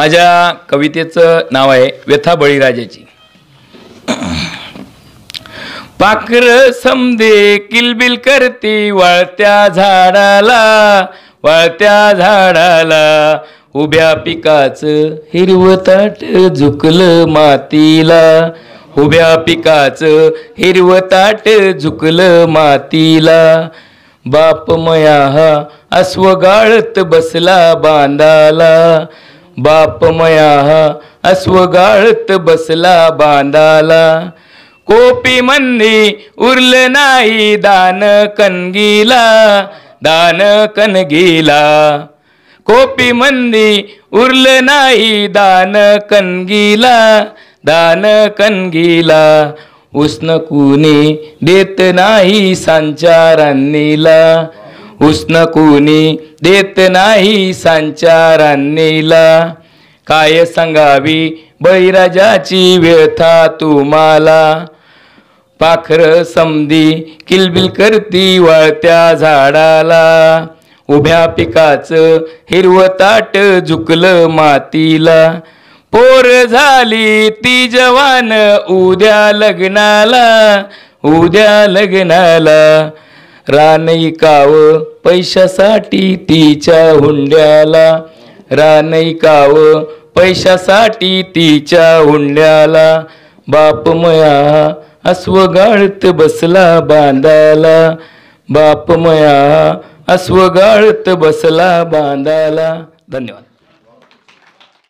माझ्या कवितेचं नाव आहे व्यथा बळीराजाची. पाखर समदे किलबिल करती वाळत्या झाडाला वाळत्या झाडाला उभ्या पिकाचं हिरवताट झुकलं मातीला. उभ्या पिकाचं हिरवताट झुकलं मातीला. बाप मया हा अस्वगाळत बसला बांधाला. बाप मया अस्वगाळत बसला बांधाला. कोपी मंदी उरल नाही दान कणगीला दान कनगीला कोपी मंदी उरल नाही दान कणगीला दान कनगीला उष्ण कुणी देत नाही संचारांनीला. उष्ण कुणी देत नाही संचारांनीला काय सांगावी बळीराजाची व्यथा तुम्हाला? पाखर समधी किलबिल करती वाळत्या झाडाला. उभ्या पिकाचं हिरवं ताट झुकलं मातीला. पोर झाली ती जवान उद्या लग्नाला उद्या लग्नाला. रानई काव पैशासाठी तिच्या हुंड्याला. रानई काव पैशासाठी तिच्या हुंड्याला. बाप मया अस्वगाळत बसला बांधाला. बाप मया अस्वगाळत बसला बांधाला. धन्यवाद.